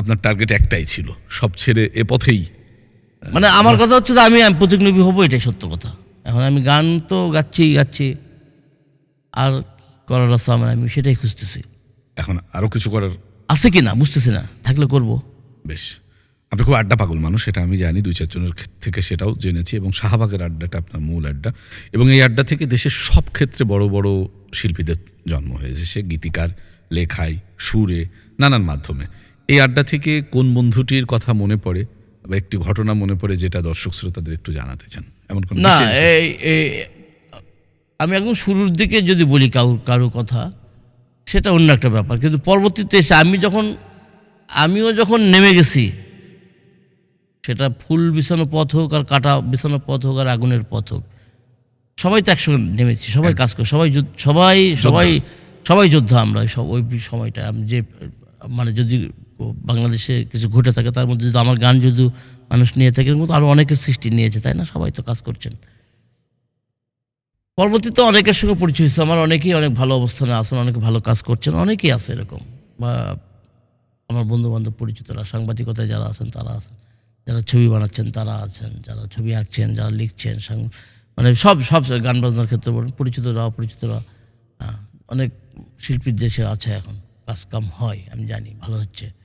আপনার টার্গেট একটাই ছিল সব ছেড়ে এ পথেই। মানে আমার কথা হচ্ছে যে আমি প্রতিনিধি হব এটাই সত্য কথা। এখন আমি গান তো গাচ্ছি গাচ্ছি। আর করার আছে আমার আমি সেটাই খুঁজতেছি। এখন আরও কিছু করার? আছে কি না? বুঝতেছি না। থাকলে করব। বেশ। আপনি খুব আড্ডা পাগল মানুষ সেটা আমি জানি দুই চারজনের থেকে সেটাও জেনেছি এবং শাহবাগের আড্ডাটা আপনার মূল আড্ডা। এবং এই আড্ডা থেকে দেশের সব ক্ষেত্রে বড় বড় শিল্পীদের জন্ম হয়েছে। সে গীতিকার লেখায় সুরে নানান মাধ্যমে। এই আড্ডা থেকে কোন বন্ধুটির কথা মনে পড়ে বা একটি ঘটনা মনে পড়ে যেটা দর্শক শ্রোতাদের একটু জানাতে চান? এমন কোন না এই আমি একদম শুরুর দিকে যদি বলি কারও কারও কথা সেটা অন্য একটা ব্যাপার। কিন্তু পরবর্তীতে এসে আমি যখন আমিও যখন নেমে গেছি সেটা ফুল বিছানো পথ হোক আর কাটা বিছানো পথ হোক আর আগুনের পথ হোক সবাই তো একসঙ্গে নেমেছি সবাই কাজ করে সবাই সবাই সবাই সবাই যোদ্ধা আমরা সব ওই সময়টা আমি যে মানে যদি বাংলাদেশে কিছু ঘটে থাকে, তার মধ্যে যদি আমার গান যদি মানুষ নিয়ে থাকে মতো আরও অনেকের সৃষ্টি নিয়েছে, তাই না? সবাই তো কাজ করছেন। পরবর্তীতে অনেকের সঙ্গে পরিচয় হচ্ছে আমার অনেকেই অনেক ভালো অবস্থানে আছেন, অনেকে ভালো কাজ করছেন, অনেকেই আছে এরকম। বা আমার বন্ধু বান্ধব পরিচিতরা, সাংবাদিকতায় যারা আছেন, তারা আছেন। যারা ছবি বানাচ্ছেন, তারা আছেন। যারা ছবি আঁকছেন, যারা লিখছেন মানে সব সব গান বাজনার ক্ষেত্রে বলুন, পরিচিতরা, অপরিচিতরা অনেক শিল্পীর দেশে আছে এখন। কাজ কাম হয়, আমি জানি, ভালো হচ্ছে।